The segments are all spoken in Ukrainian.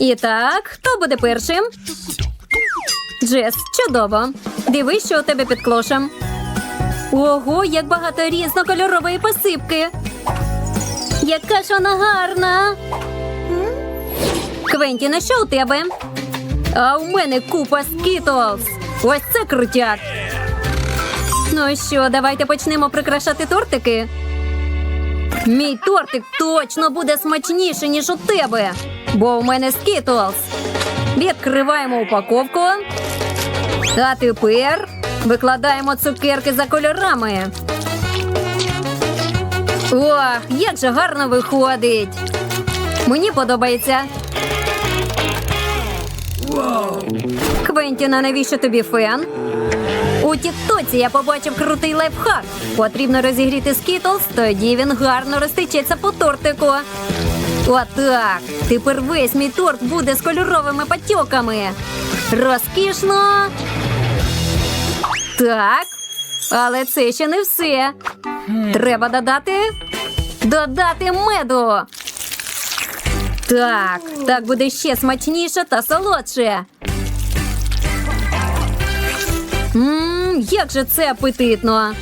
І так, хто буде першим? Джес, чудово. Дивись, що у тебе під клошем. Ого, як багато різнокольорової посипки. Яка ж вона гарна. Квентіна, що у тебе? А у мене купа скітлз. Ось це крутяк. Ну що, давайте почнемо прикрашати тортики. Мій тортик точно буде смачніший, ніж у тебе, бо у мене скітлз. Відкриваємо упаковку. А тепер викладаємо цукерки за кольорами. Ох, як же гарно виходить. Мені подобається. Квентіна, навіщо тобі фен? У тіктоці я побачив крутий лайфхак. Потрібно розігріти скітлз, тоді він гарно розтечеться по тортику. Отак. Тепер весь мій торт буде з кольоровими патьоками. Розкішно. Так. Але це ще не все. Треба додати. Додати меду. Так, так буде ще смачніше та солодше. Ммм, як же це апетитно.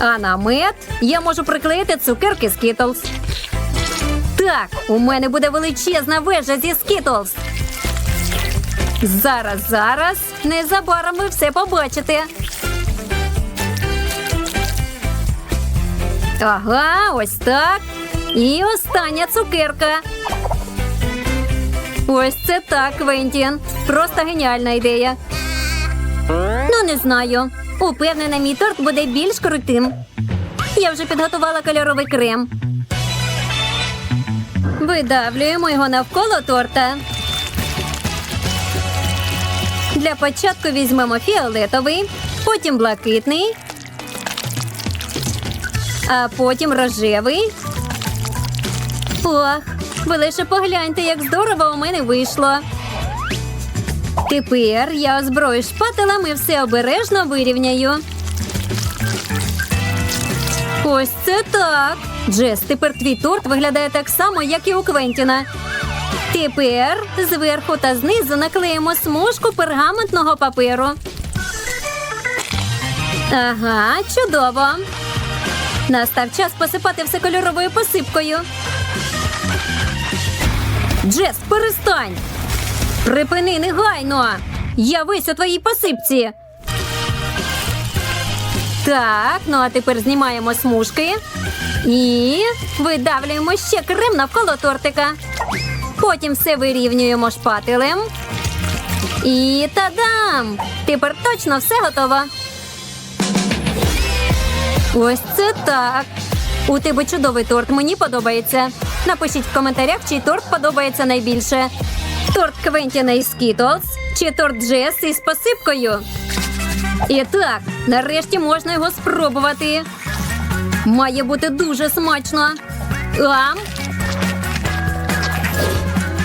А на мед я можу приклеїти цукерки з Skittles. Так, у мене буде величезна вежа зі Skittles. Зараз, зараз. Незабаром ви все побачите. Ага, ось так. І остання цукерка. Ось це так, Квентін. Просто геніальна ідея. Ну, не знаю. Упевнена, мій торт буде більш крутим. Я вже підготувала кольоровий крем. Видавлюємо його навколо торта. Для початку візьмемо фіолетовий, потім блакитний, а потім рожевий. Ох, ви лише погляньте, як здорово у мене вийшло. Тепер я озброю шпателем і все обережно вирівняю. Ось це так. Джес, тепер твій торт виглядає так само, як і у Квентіна. Тепер зверху та знизу наклеїмо смужку пергаментного паперу. Ага, чудово. Настав час посипати все кольоровою посипкою. Джес, перестань! Припини негайно! Я весь у твоїй посипці. Так, ну а тепер знімаємо смужки і видавлюємо ще крем навколо тортика. Потім все вирівнюємо шпателем. І тадам! Тепер точно все готово. Ось це так. У тебе чудовий торт. Мені подобається. Напишіть в коментарях, чий торт подобається найбільше. Торт Квентіна із Skittles чи торт Джес із посипкою. І так, нарешті можна його спробувати. Має бути дуже смачно. Ам.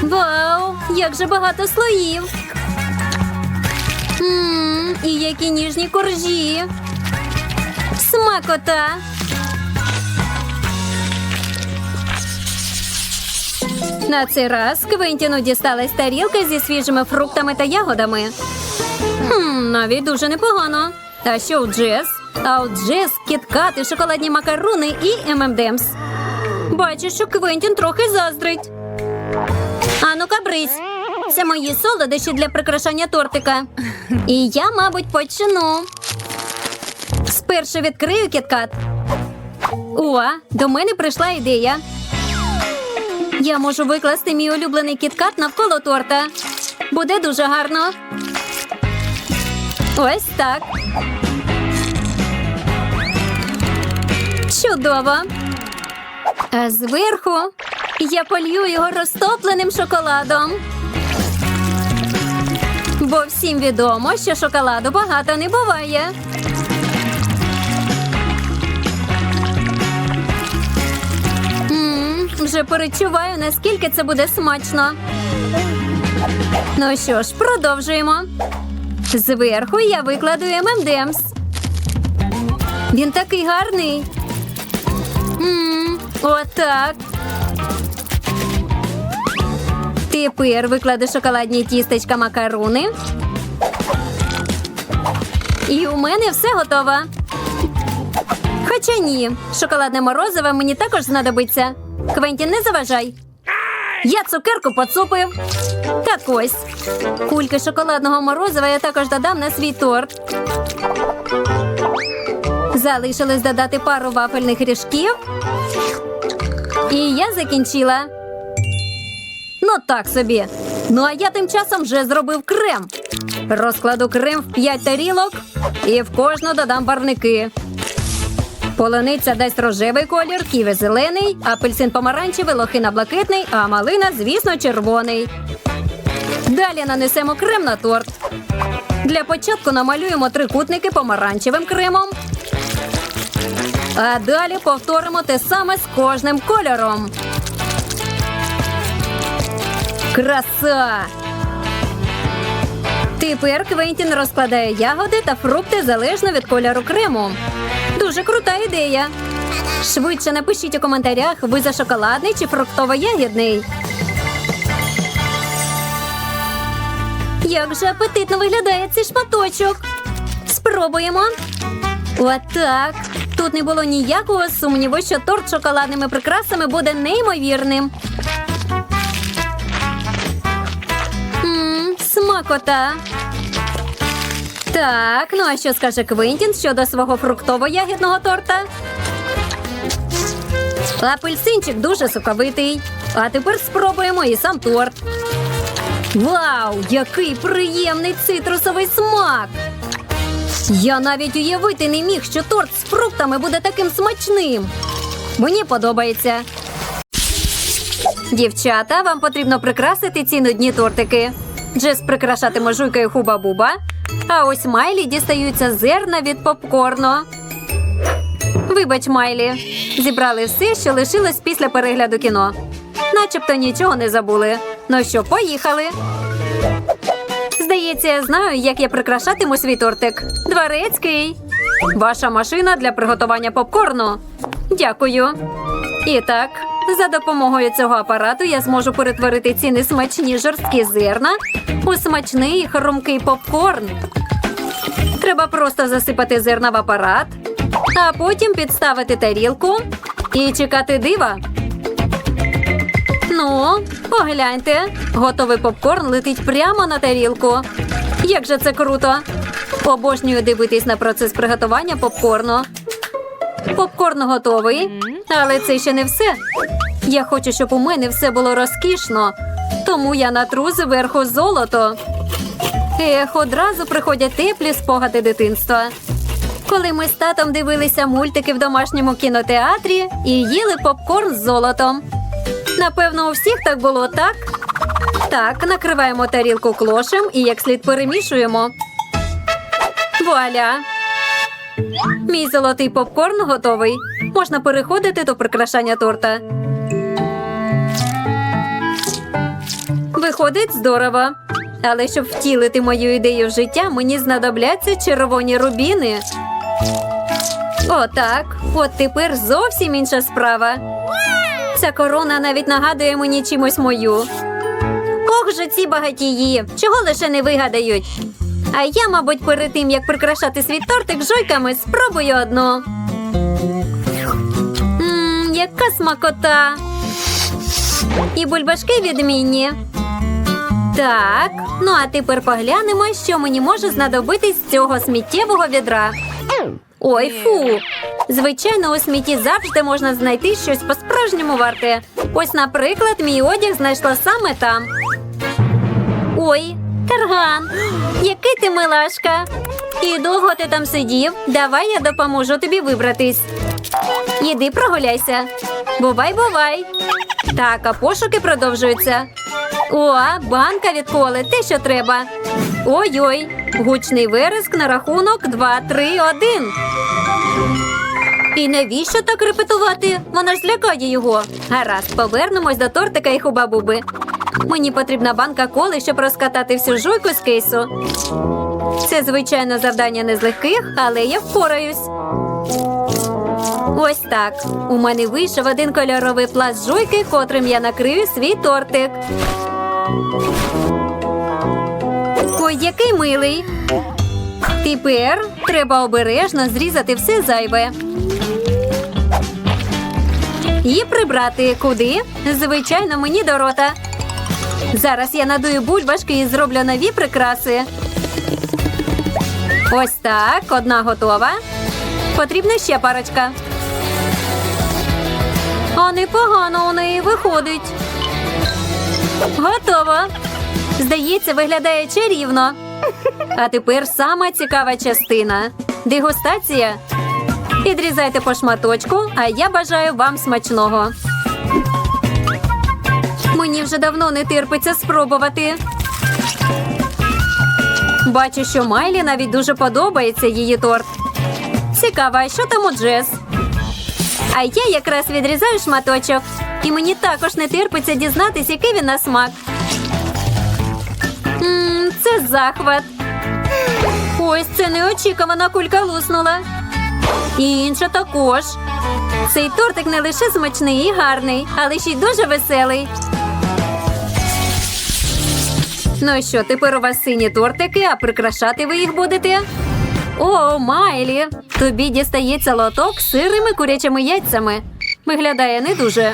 Вау, як же багато слоїв. Ммм, і які ніжні коржі. Смакота. На цей раз Квентіну дісталась тарілка зі свіжими фруктами та ягодами. Хм, навіть дуже непогано. А що у Джес? А у Джес кіткати, шоколадні макаруни і ММДМС. Бачу, що Квентін трохи заздрить. Ану-ка, брись. Це мої солодощі для прикрашання тортика. І я, мабуть, почну. Спершу відкрию кіткат. О, до мене прийшла ідея. Я можу викласти мій улюблений кіткат навколо торта. Буде дуже гарно. Ось так. Чудово. А зверху я полью його розтопленим шоколадом. Бо всім відомо, що шоколаду багато не буває. Вже перечуваю, наскільки це буде смачно. Ну що ж, продовжуємо. Зверху я викладу ММДМС. Він такий гарний. М, Отак. Тепер викладу шоколадні тістечка макаруни. І у мене все готово. Хоча ні, шоколадне морозиво мені також знадобиться. Квентін, не заважай. Я цукерку поцупив. Так ось. Кульки шоколадного морозива я також додам на свій торт. Залишилось додати пару вафельних ріжків. І я закінчила. Ну так собі. Ну а я тим часом вже зробив крем. Розкладу крем в 5 тарілок і в кожну додам барвники. Полуниця дасть рожевий колір, ківі зелений, апельсин помаранчевий, лохина блакитний, а малина, звісно, червоний. Далі нанесемо крем на торт. Для початку намалюємо трикутники помаранчевим кремом. А далі повторимо те саме з кожним кольором. Краса! Тепер Квентін розкладає ягоди та фрукти залежно від кольору крему. Дуже крута ідея. Швидше напишіть у коментарях, ви за шоколадний чи фруктово-ягідний. Як же апетитно виглядає цей шматочок. Спробуємо. Отак. Тут не було ніякого сумніву, що торт з шоколадними прикрасами буде неймовірним. Мм, смакота. Так, ну а що скаже Квентін щодо свого фруктово-ягідного торта? Апельсинчик дуже соковитий. А тепер спробуємо і сам торт. Вау, який приємний цитрусовий смак! Я навіть уявити не міг, що торт з фруктами буде таким смачним. Мені подобається. Дівчата, вам потрібно прикрасити ці нудні тортики. Джес прикрашатиме жуйкою хуба-буба, а ось Майлі дістаються зерна від попкорну. Вибач, Майлі, зібрали все, що лишилось після перегляду кіно. Начебто нічого не забули. Ну що, поїхали. Здається, я знаю, як я прикрашатиму свій тортик. Дворецький. Ваша машина для приготування попкорну. Дякую. І так, за допомогою цього апарату я зможу перетворити ці несмачні жорсткі зерна у смачний хрумкий попкорн. Треба просто засипати зерна в апарат, а потім підставити тарілку і чекати дива. Ну, погляньте, готовий попкорн летить прямо на тарілку. Як же це круто! Обожнюю дивитись на процес приготування попкорну. Попкорн готовий, але це ще не все. Я хочу, щоб у мене все було розкішно, тому я натру зверху золото. Ех, одразу приходять теплі спогади дитинства. Коли ми з татом дивилися мультики в домашньому кінотеатрі і їли попкорн з золотом. Напевно, у всіх так було, так? Так, накриваємо тарілку клошем і як слід перемішуємо. Вуаля! Мій золотий попкорн готовий. Можна переходити до прикрашання торта. Виходить здорово. Але щоб втілити мою ідею в життя, мені знадобляться червоні рубіни. Отак. От тепер зовсім інша справа. Ця корона навіть нагадує мені чимось мою. Ох же ці багатії, чого лише не вигадають. А я, мабуть, перед тим, як прикрашати свій тортик жуйками, спробую одну. Мм, яка смакота. І бульбашки відмінні. Так, ну а тепер поглянемо, що мені може знадобитись з цього сміттєвого відра. Ой, фу. Звичайно, у смітті завжди можна знайти щось по-справжньому варте. Ось, наприклад, мій одяг знайшла саме там. Ой, Тарган, який ти милашка. І довго ти там сидів? Давай я допоможу тобі вибратись. Іди прогуляйся. Бувай, бувай. Так, а пошуки продовжуються. О, банка від коли, те, що треба. Ой-ой, гучний вереск на рахунок 2, 3, 1. І навіщо так репетувати? Вона ж злякає його. Гаразд, повернемось до тортика і хубабуби. Мені потрібна банка коли, щоб розкатати всю жуйку з кейсу. Це, звичайно, завдання не з легких, але я впораюсь. Ось так. У мене вийшов один кольоровий пласт жуйки, котрим я накрию свій тортик. Ой, який милий. Тепер треба обережно зрізати все зайве. І прибрати куди? Звичайно, мені до рота. Зараз я надую бульбашки і зроблю нові прикраси. Ось так, одна готова. Потрібна ще парочка. А непогано у неї виходить. Готово. Здається, виглядає чарівно. А тепер сама цікава частина дегустація. Підрізайте по шматочку, а я бажаю вам смачного. Мені вже давно не терпиться спробувати. Бачу, що Майлі навіть дуже подобається її торт. Цікаво, що там у Джес? А я якраз відрізаю шматочок. І мені також не терпиться дізнатись, який він на смак. Мм, це захват. Ось це неочікувана кулька луснула. І інша також. Цей тортик не лише смачний і гарний, але ще й дуже веселий. Ну що, тепер у вас сині тортики, а прикрашати ви їх будете? О, Майлі! Тобі дістається лоток з сирими курячими яйцями. Виглядає не дуже.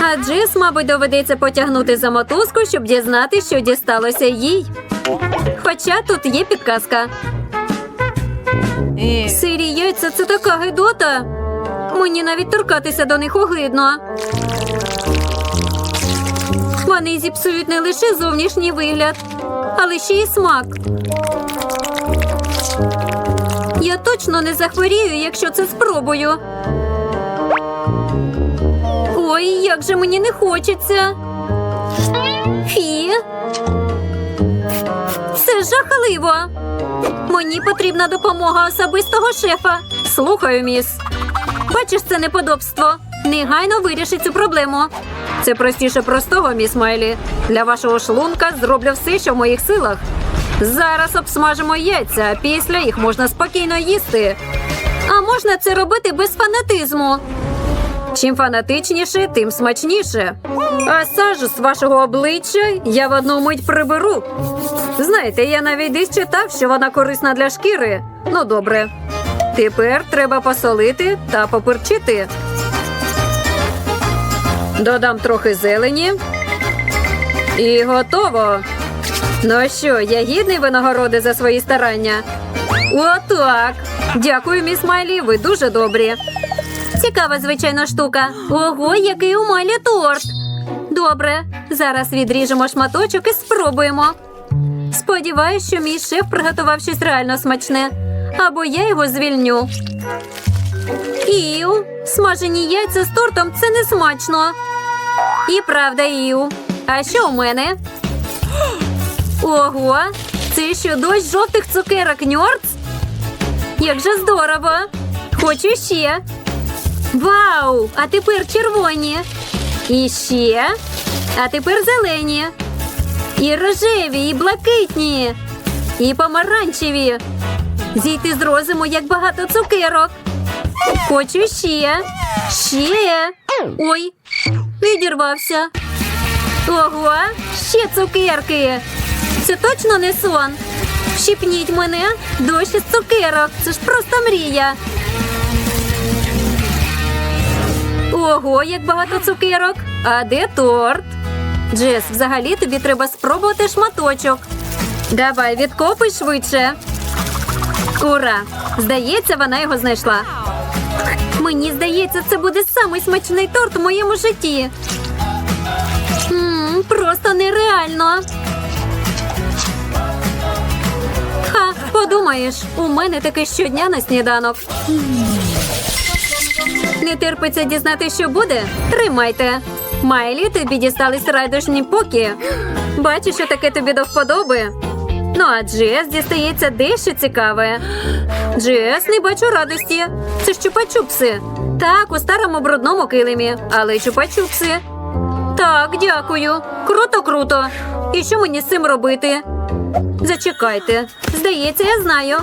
А Джис, мабуть, доведеться потягнути за мотузку, щоб дізнати, що дісталося їй. Хоча тут є підказка. Сирі яйця це така гидота. Мені навіть торкатися до них огидно. Вони зіпсують не лише зовнішній вигляд, але ще й смак. Я точно не захворію, якщо це спробую. Ой, як же мені не хочеться. Фі. Це жахливо. Мені потрібна допомога особистого шефа. Слухаю, міс. Бачиш це неподобство. Негайно виріши цю проблему. Це простіше простого, міс Майлі. Для вашого шлунка зроблю все, що в моїх силах. Зараз обсмажимо яйця, а після їх можна спокійно їсти. А можна це робити без фанатизму. Чим фанатичніше, тим смачніше. А сажу з вашого обличчя я в одну мить приберу. Знаєте, я навіть десь читав, що вона корисна для шкіри. Ну, добре. Тепер треба посолити та поперчити. Додам трохи зелені. І готово. Ну що, я гідний винагороди за свої старання? Отак. Дякую, міс Майлі, ви дуже добрі. Цікава, звичайно, штука. Ого, який у Майлі торт. Добре, зараз відріжемо шматочок і спробуємо. Сподіваюсь, що мій шеф приготував щось реально смачне. Або я його звільню. Іу, смажені яйця з тортом це не смачно. І правда, Іу. А що у мене? Ого, це що дощ жовтих цукерок ньорц? Як же здорово! Хочу ще. Вау! А тепер червоні. І ще. А тепер зелені. І рожеві, і блакитні, і помаранчеві. Зійти з розуму, як багато цукерок. Хочу ще. Ще. Ой, відірвався. Ого, ще цукерки. Це точно не сон. Щіпніть мене, дощ із цукерок. Це ж просто мрія. Ого, як багато цукерок. А де торт? Джес, взагалі тобі треба спробувати шматочок. Давай, відкопуй швидше. Ура! Здається, вона його знайшла. Мені здається, це буде самий смачний торт у моєму житті. М, просто нереально. Подумаєш, у мене таке щодня на сніданок. Не терпиться дізнати, що буде? Тримайте. Майлі, тобі дістались райдушні поки. Бачу, що таке тобі до вподоби. Ну, а Джес дістається дещо цікаве. Джес, не бачу радості. Це ж чупа-чупси. Так, у старому брудному килимі, але чупа-чупси. Так, дякую. Круто, круто. І що мені з цим робити? Зачекайте. Здається, я знаю.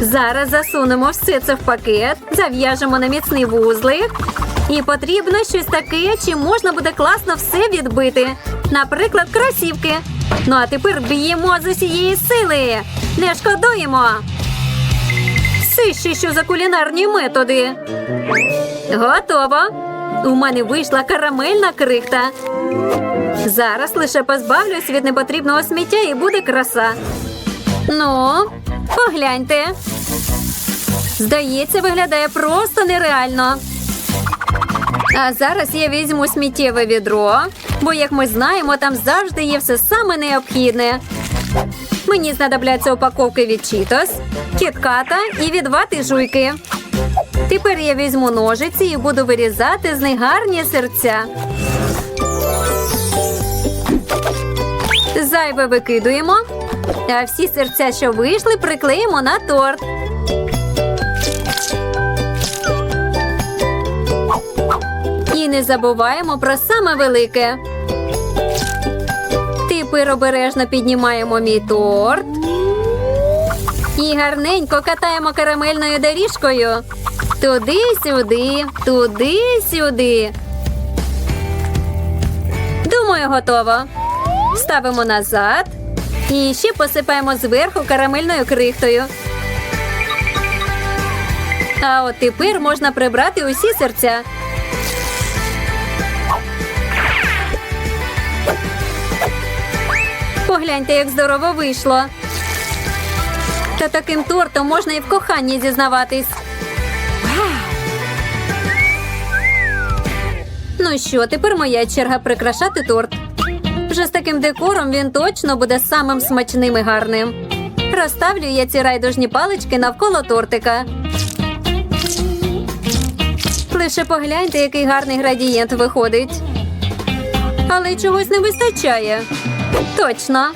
Зараз засунемо все це в пакет, зав'яжемо на міцний вузлик. І потрібно щось таке, чим можна буде класно все відбити. Наприклад, кросівки. Ну а тепер б'ємо з усієї сили. Не шкодуємо. Це ще що за кулінарні методи. Готово. У мене вийшла карамельна крихта. Зараз лише позбавлюсь від непотрібного сміття і буде краса. Ну, погляньте. Здається, виглядає просто нереально. А зараз я візьму сміттєве відро, бо, як ми знаємо, там завжди є все саме необхідне. Мені знадобляться упаковки від Cheetos, кітката і від вати жуйки. Тепер я візьму ножиці і буду вирізати з них гарні серця. Зайве викидуємо, а всі серця, що вийшли, приклеїмо на торт. І не забуваємо про саме велике. Тепер обережно піднімаємо мій торт. І гарненько катаємо карамельною доріжкою. Туди-сюди, туди-сюди. Думаю, готово. Ставимо назад. І ще посипаємо зверху карамельною крихтою. А от тепер можна прибрати усі серця. Погляньте, як здорово вийшло. Та таким тортом можна і в коханні зізнаватись. Ну що, тепер моя черга прикрашати торт. Вже з таким декором він точно буде самим смачним і гарним. Розставлю я ці райдужні палички навколо тортика. Лише погляньте, який гарний градієнт виходить. Але чогось не вистачає. Точно.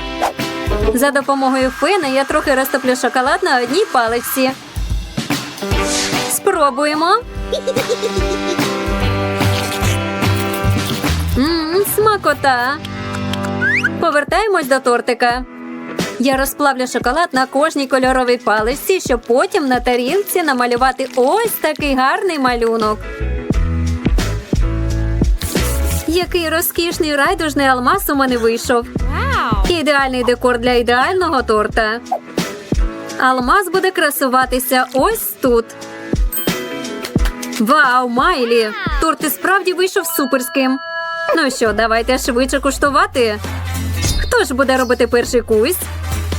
За допомогою фена я трохи розтоплю шоколад на одній паличці. Спробуємо. Смакота. Повертаємось до тортика. Я розплавлю шоколад на кожній кольоровій паличці, щоб потім на тарілці намалювати ось такий гарний малюнок. Який розкішний райдужний алмаз у мене вийшов. Ідеальний декор для ідеального торта. Алмаз буде красуватися ось тут. Вау, Майлі! Торт і справді вийшов суперським. Ну що, давайте швидше куштувати. Хто ж буде робити перший кусь?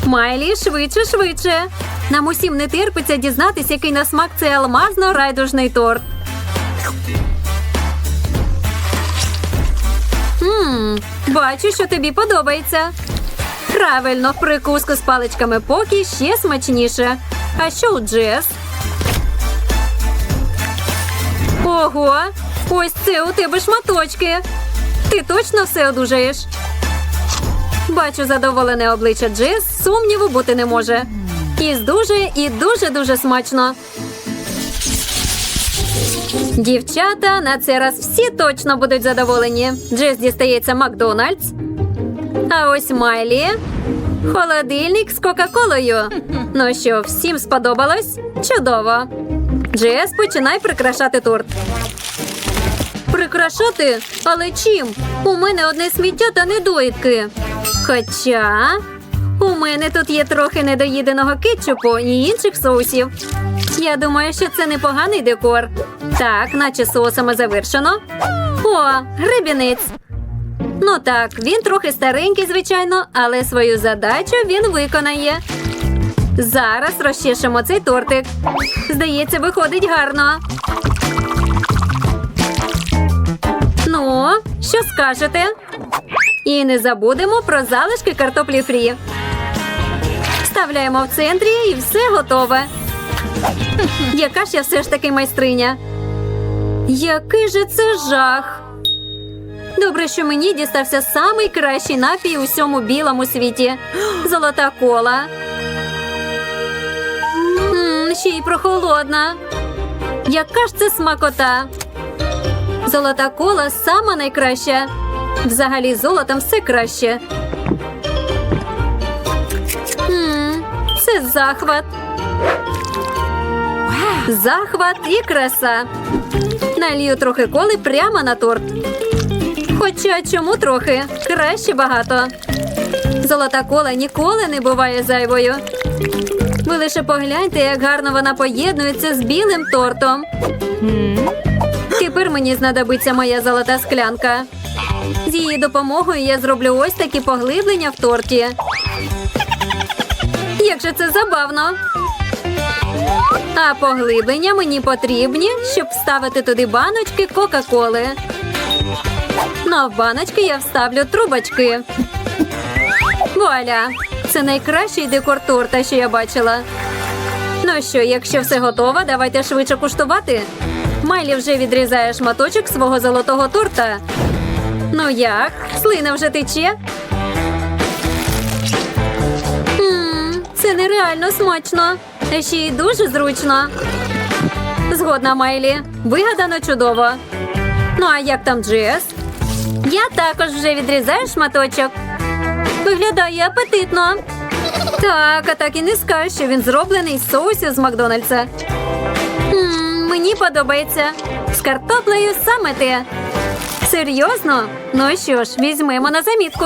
Майлі, швидше, швидше. Нам усім не терпиться дізнатися, який на смак цей алмазно-райдужний торт. Ммм, бачу, що тобі подобається. Правильно, прикуску з паличками поки ще смачніше. А що у Джес? Ого, ось це у тебе шматочки. Ти точно все одужаєш? Бачу задоволене обличчя Джес, сумніву бути не може. І дуже, і дуже-дуже смачно. Дівчата, на цей раз всі точно будуть задоволені. Джес дістається Макдональдс. А ось Майлі. Холодильник з Кока-Колою. Ну що, всім сподобалось? Чудово. Джес, починай прикрашати торт. Прикрашати? Але чим? У мене одне сміття та недоїдки. Хоча у мене тут є трохи недоїденого кетчупу і інших соусів. Я думаю, що це непоганий декор. Так, наче соусами завершено. О, гребінець. Ну так, він трохи старенький, звичайно, але свою задачу він виконає. Зараз розчешемо цей тортик. Здається, виходить гарно. Ну, що скажете? І не забудемо про залишки картоплі фрі. Вставляємо в центрі і все готове. Яка ж я все ж таки майстриня? Який же це жах? Добре, що мені дістався самий кращий напій у всьому білому світі. Золота кола. М, ще й прохолодна. Яка ж це смакота? Золота кола сама найкраща. Взагалі, золотом все краще. Це захват. Захват і краса. Налію трохи коли прямо на торт. Хоча чому трохи? Краще багато. Золота кола ніколи не буває зайвою. Ви лише погляньте, як гарно вона поєднується з білим тортом. Тепер мені знадобиться моя золота склянка. З її допомогою я зроблю ось такі поглиблення в торті. Як же це забавно. А поглиблення мені потрібні, щоб вставити туди баночки Кока-Коли. Ну а в баночки я вставлю трубочки. Вуаля! Це найкращий декор торта, що я бачила. Ну що, якщо все готово, давайте швидше куштувати. Майлі вже відрізає шматочок свого золотого торта. Ну як? Слина вже тече? Мм, це нереально смачно. А ще й дуже зручно. Згодна, Майлі. Вигадано чудово. Ну а як там Джес? Я також вже відрізаю шматочок. Виглядає апетитно. Так, а так і не скажеш, що він зроблений з соусів з Макдональдса. М, мені подобається. З картоплею саме те. Серйозно? Ну що ж, візьмемо на замітку.